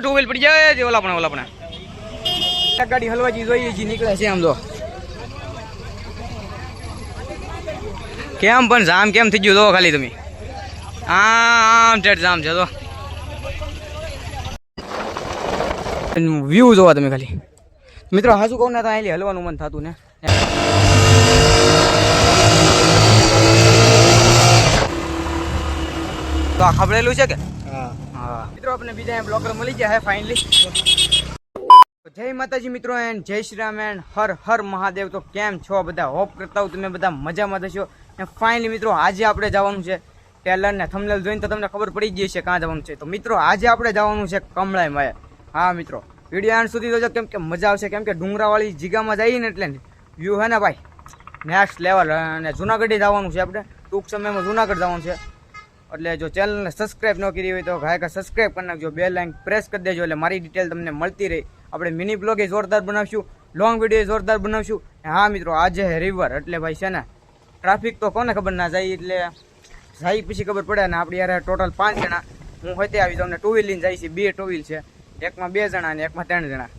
Two wheel પડી જાય છે ઓલા પણ ઓલા પણ ગાડી હલવાજી જોઈએ, જી નીકળે છે આમ જો કેમ પણ જામ કેમ થઈ ગયું જો ખાલી તમે? આમ ઠેઠ જામ છે તો. વ્યૂ જોવા તમે ખાલી. મિત્રો, હાજુ કહું ને તો અહીં હલવાનું મન થતું ને. તો આ ખબરેલું છે કે? મિત્રો આપણે બીજા બ્લોગર મળી ગયા હે ફાઇનલી જય માતાજી મિત્રો એન્ડ જય શ્રી રામ એન્ડ હર હર મહાદેવ. તો કેમ છો બધા? હોપ કરતા હું તમે બધા મજામાં થશો. ને ફાઇનલી મિત્રો, આજે આપણે જવાનું છે ટેલર ને થમલેલ જોઈને તો તમને ખબર પડી ગઈ છે ક્યાં જવાનું છે. તો મિત્રો, આજે આપણે જવાનું છે કમળાઈ માય હા મિત્રો વીડિયો એન્ડ સુધી જોજો કેમ કે મજા આવશે. કેમ કે ડુંગરાવાળી જગ્યામાં જઈએ ને એટલે વ્યૂ હે ને ભાઈ નેક્સ્ટ લેવલ અને જુનાગઢે જવાનું છે આપણે. ટૂંક સમયમાં જુનાગઢ જવાનું છે. એટલે જો ચેનલને સબસ્ક્રાઈબ ન કરી હોય તો ગાયકા સબસ્ક્રાઈબ કરી નાખજો. બે લાઈન પ્રેસ કરી દેજો એટલે મારી ડિટેલ તમને મળતી રહી. આપણે મિની બ્લોગ જોરદાર બનાવશું લોંગ વીડિયો જોરદાર બનાવશું. હા મિત્રો, આજે રિવર એટલે ભાઈ છે ને ટ્રાફિક તો કોને ખબર ના જાય, એટલે જાય પછી ખબર પડે ને આપણે યાર ટોટલ પાંચ જણા. હું હોતે આવી જાઉં ને ટુ વ્હીલ જાય છે, બે ટુ વ્હીલ છે. એકમાં બે જણા ને એકમાં ત્રણ જણા.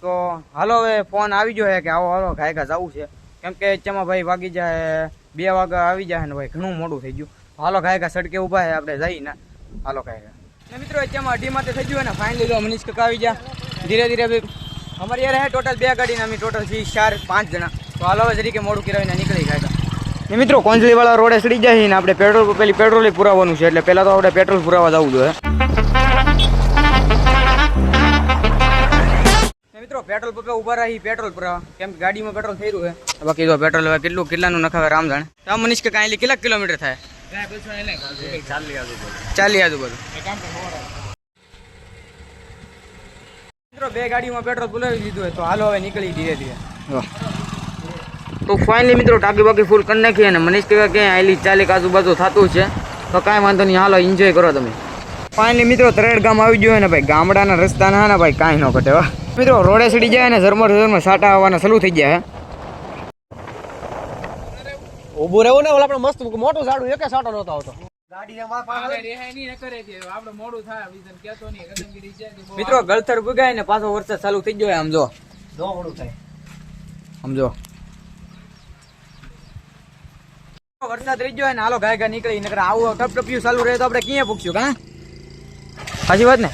તો હાલો હવે ફોન આવી ગયો છે કે આવો, હાલો ગાયકા જવું છે. કેમ કે ચમાં ભાઈ વાગી જાય, બે વાગ્યા આવી જાય ને ભાઈ ઘણું મોડું થઈ ગયું. હાલો ખાયગા સડકે ઊભા છે, આપણે જઈ ને હાલો ખાયગા મિત્રો, અત્યારમાં અઢી માટે થઈ ગયું ને ફાઇનલી જો મનીષ કકા આવી ગયા. ધીરે ધીરે ભાઈ અમારી યાર હે ટોટલ બે ગાડીને, અમે ટોટલ છીએ ચાર, પાંચ જણા. તો હાલો તરીકે મોડું કરાવીને નીકળી ગયા ને મિત્રો, કોંજલીવાળા રોડે સડી જાય ને આપણે પેટ્રોલ પેલી પેટ્રોલ પુરાવાનું છે, એટલે પહેલાં તો આપણે પેટ્રોલ પુરાવા જવું જોઈએ. મિત્રો, પેટ્રોલ પંપે ઊભા રહી, પેટ્રોલ પુરાવા. કેમ કે ગાડીમાં પેટ્રોલ થઈ રહ્યું છે. બાકી જો પેટ્રોલ કેટલું કેટલાનું નખાવે રામ જાણે મનીષ કે કાંઈ કેટલા કિલોમીટર થાય? ચાલી આજુબાજુ મિત્રો બે ગાડીમાં પેટ્રોલ પુરાવી દીધું હોય તો હાલો હવે નીકળી ધીરે ધીરે. તો ફાઇનલી મિત્રો ટાંકી બાકી ફૂલ કરી નાખી અને મનીષ કહેવાય ક્યાંય આયલી ચાલીક આજુબાજુ થતું છે. તો કાંઈ વાંધો નહીં હાલો એન્જોય કરો તમે. ફાઇનલી મિત્રો તરેડ ગામ આવી ગયું હોય ને ભાઈ ગામડાના રસ્તા ના ને ભાઈ કાંઈ ન ઘટે હો. મિત્રો રોડે સડી જાય ને ઝરમર ઝરમર સાટા આવવાના ચાલુ થઈ ગયા હે. ઉભું રહેવું ને ઓલા આપણે મસ્ત મોટું ઝાડું એકે સાટો નતો આવતો. મિત્રો ગળથર ભૂગાય ને પાછો વરસાદ ચાલુ થઈ ગયો સમજો જો. જો મોડું થાય. આમ જો. વરસાદ રહી ગયો હોય ને હાલો ગાય ગાય નીકળી. નકર આવું ટપટપિયું ચાલુ રહે તો આપણે ક્યાં પૂછ્યું કા? સાચી વાત ને?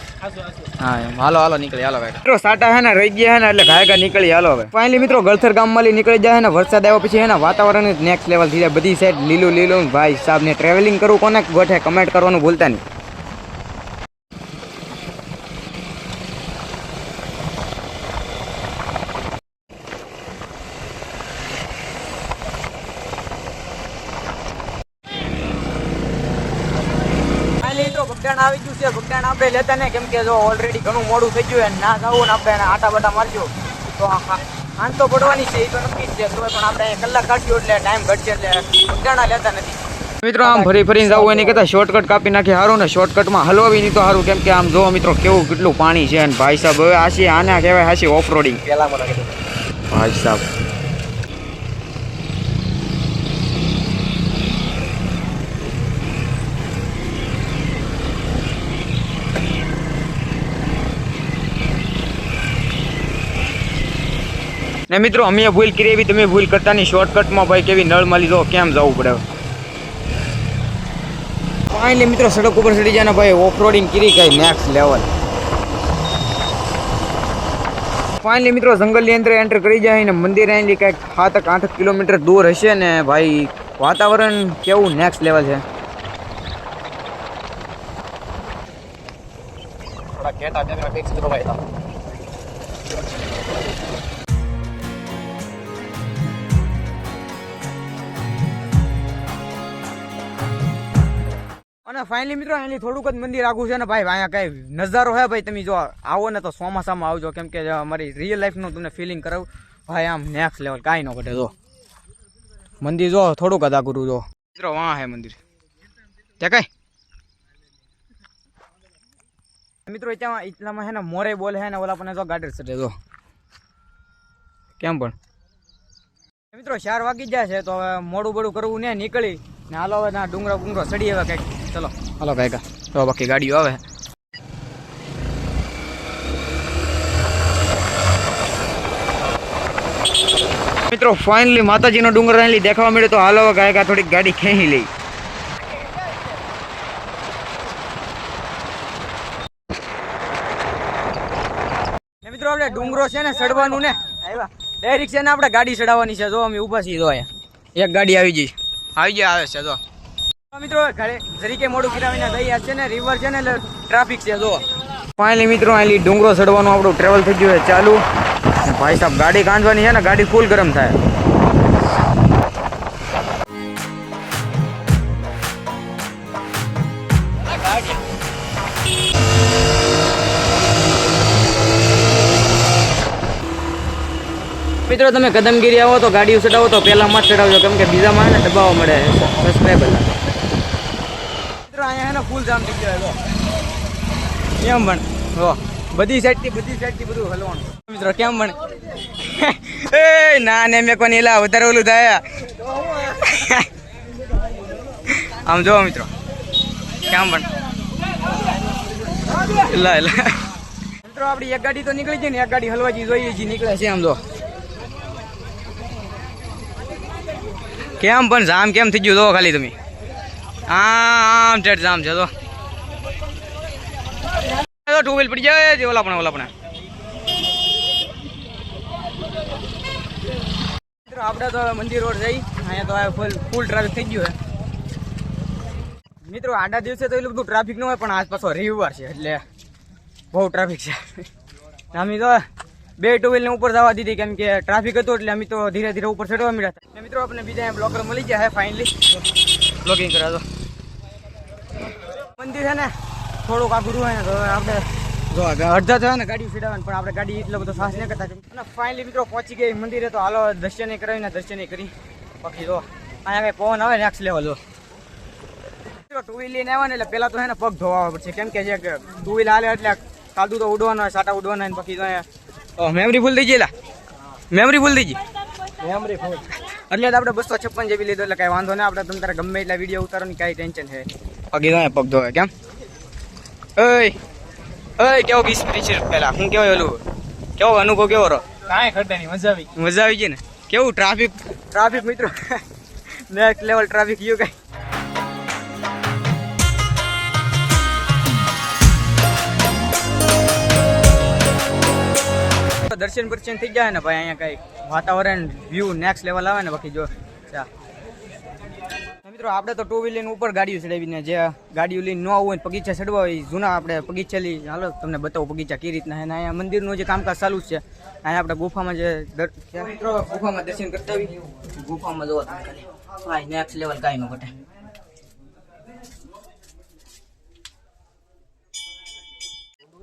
હા હાલો હાલો નીકળી હાલો ગાય મિત્રો સાટા હે ને રહી ગયા હે ને એટલે ગાય નીકળી હાલો હવે. ફાઇનલી મિત્રો ગળથર ગામમાં નીકળી જાય ને વરસાદ આવ્યા પછી એના વાતાવરણ નેક્સ્ટ લેવલ થઈ જાય બધી સાઈડ લીલું લીલું ભાઈ સાહેબ ને ટ્રાવેલિંગ કરવું કોને ગોઠે કમેન્ટ કરવાનું ભૂલતા નહીં ફાઇનલી મિત્રો આવી ગયું છે. બગડાણ આપણે લેતા ને કેમ કે જો ઓલરેડી ઘણું મોડું થઈ ગયું અને ના જવું ને આપણે એને આટા બાટા મારજો. તો આન તો પડવાની છે એ તો નક્કી જ છે. તો પણ આપણે કલાક કાઢ્યું એટલે ટાઈમ ઘટશે એટલે બગડાણા લેતા નથી. મિત્રો આમ ફરી ફરીને જવું એની કરતાં શોર્ટકટ કાપી નાખી સારું ને શોર્ટકટમાં હલવાવી નહીં તો સારું કેમ કે આમ જો મિત્રો કેવું કેટલું પાણી છે અને ભાઈ સાહેબ હવે આશી આને કહેવાય હાશી ઓફ રોડિંગ પેલા મને ભાઈ સાહેબ ને મિત્રો અમે ભૂલ કરી એવી તમે ભૂલ કરતા નહીં. શોર્ટકટમાં ભાઈ કેવી નળ મળી દો કેમ જવું પડે? ફાઇનલી મિત્રો સડક ઉપર ચડી જાય ને ભાઈ ઓફ રોડિંગ કરી કઈ નેક્સ્ટ લેવલ ફાઇનલી મિત્રો જંગલની અંદર એન્ટર કરી જાય ને મંદિર અહીંથી કંઈક સાત આઠ કિલોમીટર દૂર હશે ને ભાઈ વાતાવરણ કેવું નેક્સ્ટ લેવલ છે? થોડા ઘેટા બે ફિક્સ કરો અને ફાઇનલી મિત્રો અહીંથી થોડુંક જ મંદિર આગું છે ને ભાઈ અહીંયા કઈ નજારો હે ભાઈ, તમે જો આવો ને તો ચોમાસામાં આવજો, કેમ કે અમારી રિયલ લાઈફનું તમને ફિલિંગ કરાવું. ભાઈ, આમ નેક્સ્ટ લેવલ કાંઈ ન ઘટે, જો. મંદિર જો, થોડુંક જ આગું જો. મિત્રો વાં હે મંદિર. ત્યાં કઈ? મિત્રો, ત્યાં એટલામાં છે ને મોરે બોલે છે ને, ઓલા પણ જો ગાડી ચડે, જો. કેમ પણ? મિત્રો, ચાર વાગી જાય છે, તો હવે મોડું બોડું કરવું ને, નીકળી. ને હાલો હવે ના ડુંગરા ડુંગરો ચડી હવે કંઈક. ચલો. હાલો ભેગા. તો બાકી ગાડીઓ આવે. મિત્રો ફાઇનલી માતાજીનો ડુંગર રહેલી દેખાવા મળ્યો તો હાલો ગાયકા થોડીક ગાડી ખેંચી લઈ મિત્રો, આપણે ડુંગરો છે ને ચડવાનું ને આવ્યા ડાયરેક્ટ છે ને આપણે ગાડી ચડાવવાની છે. જો અમે ઊભા છીએ, જો અહીંયા. એક ગાડી આવી જઈ આવી જાય આવે છે, જો. મિત્રો મોડું કિરાવીને ગઈ છે ને રિવર છે ને, એટલે ટ્રાફિક છે જો ફાઇનલી મિત્રો અહીં ડુંગરો ચડવાનું આપણું ટ્રેવલ થઈ ગયું છે, ચાલુ. ભાઈ સાહેબ, ગાડી કાંધવાની છે ને, ગાડી ફૂલ ગરમ થાય. મિત્રો, તમે કદમગીરી આવો તો, ગાડી ચડાવો તો પહેલામાં જ ચડાવજો, કેમ કે બીજામાં ને દબાવવા મળે. સબસ્ક્રાઈબર મિત્રો અહીંયા ને ફૂલ જામ થઈ ગયો કેમ પણ? હો બધી સાઈડથી બધી સાઈડથી બધું હલવાનું. મિત્રો, કેમ પણ? એ ના ને મેં કોની એલા વધારે ઓલું થાય. આમ જો, મિત્રો. કેમ પણ? એલા એલા. મિત્રો આપણી એક ગાડી તો નીકળી ગઈ ને, એક ગાડી હલવાજી જોઈએ છે નીકળે છે આમ જો. કેમ પણ? જામ કેમ થઈ ગયું? જો, ખાલી તમે. આમ ઠેઠ જામ છે તો ટુ વ્હીલ પડી જાય છે ઓલા પણ ઓલા પણ. આપણે તો મંદિર રોડ જઈ, અહીંયા તો ફૂલ ફૂલ ટ્રાફિક થઈ ગયું છે. મિત્રો, આડા દિવસે તો એટલું બધું ટ્રાફિક ન હોય, પણ આજ પાછો રવિવાર છે, એટલે બહુ ટ્રાફિક છે. અમે તો બે ટુ વ્હીલને ઉપર જવા દીધી, કેમ કે ટ્રાફિક હતું, એટલે અમે તો ધીરે ધીરે ઉપર ચડવા મળ્યા હતા. મિત્રો આપણે બીજા બ્લોકર મળી ગયા હે ફાઇનલી બ્લોગિંગ કર્યા તો. મંદિર છે ને થોડુંક આઘું હોય ને તો આપણે જો અડધા થયા ને ગાડી ફીડાવવાની પણ આપણે ગાડી એટલો બધો સાહસ નહીં કરતા. અને ફાઇનલી મિત્રો પહોંચી ગઈ મંદિરે તો હાલો દર્શન કરાવીને દર્શન કરી. બાકી જો અહીંયા કઈ પવન આવે નેક્સ્ટ લેવલ જો. ટુ વ્હીલ લઈને આવ્યા ને એટલે પેલા તો હે ને પગ ધોવા પડશે. કેમ કે જે ટુ વ્હીલ હાલે એટલે કાદુ તો ઉડવાનો હોય સાટા ઉડવાના હોય બાકી તો મેમરી ભૂલ થઈ ગયેલા? મેમરી ભૂલ થઈ ગઈ? મેમરી ફૂલ એટલે આપણે બસો છપ્પન જેવી લીધો એટલે કાંઈ વાંધો નહીં આપણે તમે તારે ગમે એટલા વીડિયો ઉતારવાની કાંઈ ટેન્શન છે. પગી તો અહીંયા પગ ધોવે કેમ? ઓય ઓય કેવો બીસ છે પેલા હું કેવો ઓલું? કેવો અનુભવ કેવો રહો કાંઈ ખડતા નહીં મજા આવી મજા આવી ગઈ ને? કેવું ટ્રાફિક ટ્રાફિક મિત્રો? નેક્સ્ટ લેવલ ટ્રાફિક યુ કઈ? દર્શન બર્શન થઈ જાય ને ભાઈ, અહીંયા કઈ વાતાવરણ વ્યૂ નેક્સ્ટ લેવલ આવે ને બાકી જો. મિત્રો, આપણે તો ટુ વ્હીલર ઉપર ગાડીઓ ચડાવીને જે ગાડીઓ લઈને ન આવું હોય બગીચા ચડવા હોય જૂના આપણે બગીચા લઈ હાલો, તમને બતાવું બગીચા કઈ રીતના અને અહીંયા મંદિરનું જે કામકાજ ચાલુ છે, અહીંયા આપણે ગુફામાં જે મિત્રો, ગુફામાં દર્શન કરતા આવી ગુફામાં જોવા ભાઈ નેક્સ્ટ લેવલ કાંઈ ન ઘટે.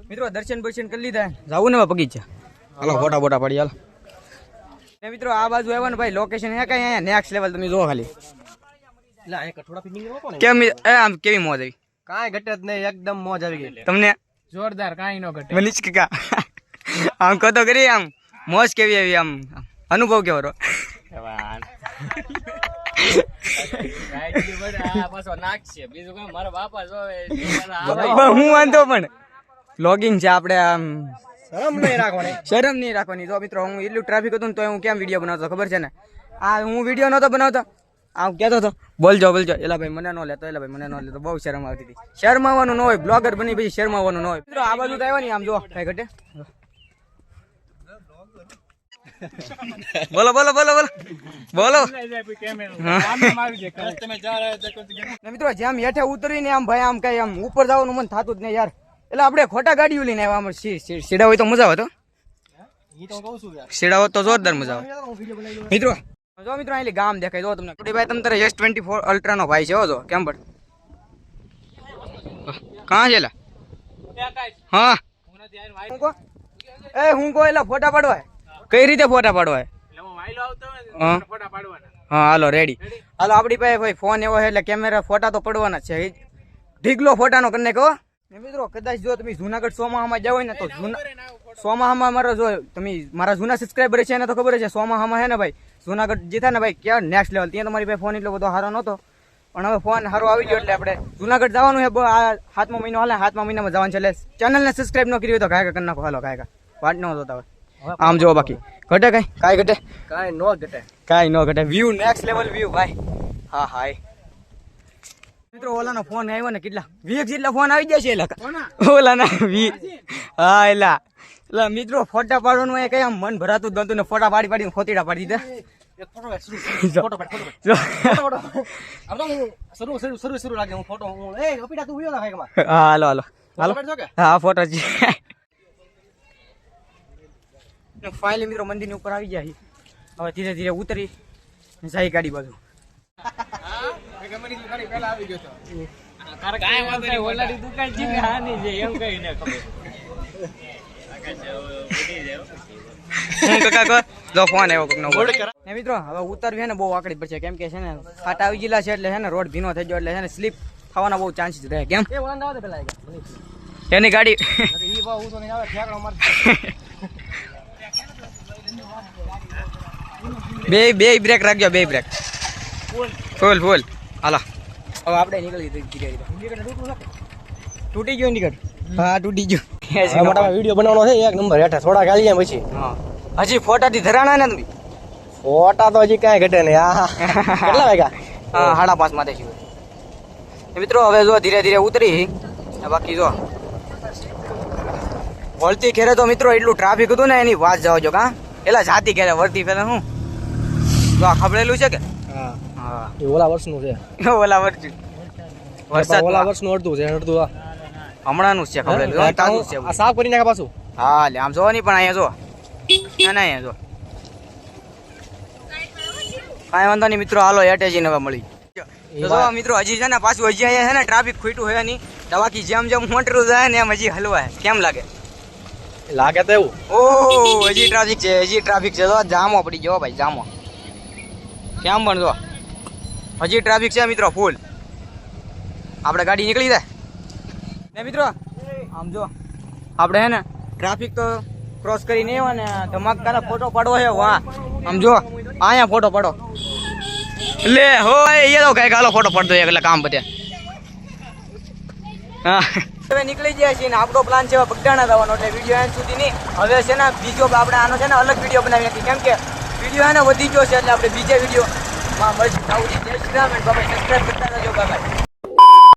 મિત્રો, દર્શન બર્શન કરી લીધા. જાવું ને પગીચા હાલો ફોટા ફોટા પડી હાલો. ને મિત્રો આ બાજુ આવ્યો ને ભાઈ લોકેશન હે કઈ અહીંયા? નેક્સ્ટ લેવલ તમે જોવો ખાલી. કેમ એ આમ કેવી મોજ આવી? કાંઈ ઘટે જ નહીં એકદમ મોજ આવી ગઈ. તમને? જોરદાર કાંઈ નો ઘટે. મનીષ કાકા. આમ કહો તો કરી આમ મોજ કેવી આવી આમ અનુભવ કેવો રહો હું વાંધો પણ. લોગિંગ છે આપણે આમ શરમ નહીં રાખવાની. શરમ નહીં રાખવાની. જો મિત્રો, હું એટલું ટ્રાફિક હતું ને તો હું કેમ વીડિયો બનાવતો, ખબર છે ને? આ હું વીડિયો નહોતો બનાવતો. આમ કહેતો હતો, બોલજો બોલજો. એલા ભાઈ, મને ન લેતો એલા ભાઈ, મને ન લેતો બહુ શરમ આવતી હતી. શરમાવાનું ન હોય બ્લોગર બની પછી શરમાવાનું ન હોય. મિત્રો, આ બાજુ તો આવ્યો ને આમ જો કઈ ઘટે. બોલો બોલો બોલો બોલો. બોલો. મિત્રો જેમ હેઠે ઉતરીને આમ ભાઈ આમ કઈ આમ ઉપર જવાનું મન થતું જ નહીં યાર. એટલે આપણે ખોટા ગાડીઓ લઈને આવ્યા સીડા હોય તો મજા આવે તો. સીડા હોત તો જોરદાર મજા આવે. મિત્રો, જો મિત્રો અહીં ગામ દેખાય. જો તમને ભાઈ, તમે તારે એસ ટ્વેન્ટી ફોર અલ્ટ્રાનો ભાઈ છે જો, કેમ પણ કાં છે હા. એ, હું કો, એલા, ફોટા પાડવા. કઈ રીતે ફોટા પાડવા? હા. હાલો રેડી હાલો, આપણી પાસે ભાઈ ફોન એવો છે, એટલે કેમેરા ફોટા તો પડવાના છે. ઢીગલો ફોટાનો કરીને કહો મિત્રો કદાચ જો તમે જુનાગઢ સોમાહામાં જાવ ને તો સોમાહામાં મારો જો તમે મારા જૂના સબસ્ક્રાઈબર છે એને તો ખબર છે સોમાહામાં હે ને ભાઈ? જુનાગઢ જે થાય ને ભાઈ ક્યાં નેક્સ્ટ લેવલ ત્યાં તમારી પાસે ફોન એટલો બધો સારો નહોતો. પણ હવે ફોન સારો આવી ગયો એટલે આપણે જુનાગઢ જવાનું છે. આ હાથમાં મહિનો હાલે હાથમાં મહિનામાં જવાનું છે. એટલે ચેનલને સબસ્ક્રાઈબ ન કરી હોય તો કાંઈ કરી નાખો. હાલો કાંઈ વાટ ન જોતા હોય. આમ જોવો બાકી. ઘટે કાંઈ? કાંઈ ઘટે? કાંઈ નો ઘટે. કાંઈ ન ઘટે. વ્યૂ નેક્સ્ટ લેવલ વ્યૂ ભાઈ. હા હાય મિત્રો ઓલાનો ફોન આવ્યો ને કેટલા? વીસ જેટલા ફોન આવી જશે એલા. ઓલાના વી હા એલા. એટલે મિત્રો ફોટા પાડવાનું એ કઈ આમ મન ભરાતું જ નતું ને ફોટા પાડી પાડીને ખોતીડા પાડી દીધા. હાલો હાલો. હાલો? હા ફોટો છે ફાઇનલી મિત્રો મંદિરની ઉપર આવી જાય હવે ધીરે ધીરે ઉતરી જાય ગાડી બાજુ. મિત્રો હવે ઉતરવી છે ને બહુ આકડી પડશે. કેમ કે છે ને ખાટ આવી ગયેલા છે એટલે છે ને રોડ ભીનો થઈ ગયો એટલે છે ને સ્લીપ થવાના બહુ ચાન્સીસ રહે કેમ. એની ગાડી. બે બે બ્રેક રાખજો બે બ્રેક. ફૂલ ફૂલ. હાલો હવે આપણે નીકળી ધીરે ધીરે ઇન્ડિકેટર તૂટું નથી. તૂટી ગયો નીકળ હા તૂટી ગયો હવે મોટા વીડિયો બનાવવાનો છે એક નંબર હેઠા થોડા ખાલી જાય પછી. હા હજી ફોટાથી ધરાણા ને તમે ફોટા તો હજી કાંઈ ઘટે નહીં આ કેટલા વાગ્યા? હા સાડા પાંચ માથે છીએ એ મિત્રો હવે જો ધીરે ધીરે ઉતરી ને બાકી જો વળતી ખેરે તો મિત્રો એટલું ટ્રાફિક હતું ને એની વાત જાવ જો કા? એલા જાતી ખેરે વળતી ફેરે શું જો આ ખબરેલું છે કે? હા એ ઓલા વર્ષનું છે. ઓલા વર્ષ વરસાદ ઓલા વર્ષનું અડધું છે અડધું આ. હમણાંનું છે ખબર તાજું છે આ સાફ કરી નાખે પાછું? હા લે આમ જો નહીં પણ અહીંયા જો. ના ના અહીંયા જો. કાંઈ વાંધો નહીં મિત્રો. હાલો એટેજી નવા મળી. જો મિત્રો હજી છે ને પાછું હજી અહીંયા છે ને ટ્રાફિક ખૂટ્યું હોય નહીં. દવાકી બાકી જેમ જેમ મોટરું જાય ને એમ હજી હલવાય. કેમ લાગે? લાગે તો એવું. ઓહ હજી ટ્રાફિક છે હજી ટ્રાફિક છે. જો જામો પડી ગયો ભાઈ જામો. કેમ પણ જો. હજી ટ્રાફિક છે મિત્રો ફૂલ આપણે ગાડી નીકળી જાય. ને મિત્રો, આમ જો, આપણે હે ને ટ્રાફિક તો ક્રોસ કરીને આવ્યા ને ધમાકાના ફોટો પાડવો છે. વાહ. આમ જો, અહીંયા ફોટો પાડો. લે, હો, એ તો કઈ ગાલો ફોટો પડતો એટલે કામ બધે હા. હવે નીકળી ગયા છીએ ને, આપણો પ્લાન છે બગડાણા જવાનો, એટલે વીડિયો એન્ડ સુધી નહીં. હવે છે ને, બીજો આપણે આનો છે ને અલગ વીડિયો બનાવી નાખી કેમ કે વીડિયો એને વધી ગયો છે, એટલે આપણે બીજા વીડિયો માં મળશે જય શ્રી રામ એન્ડ બાબા સબસ્ક્રાઈબ કરતા રહેજો બાબા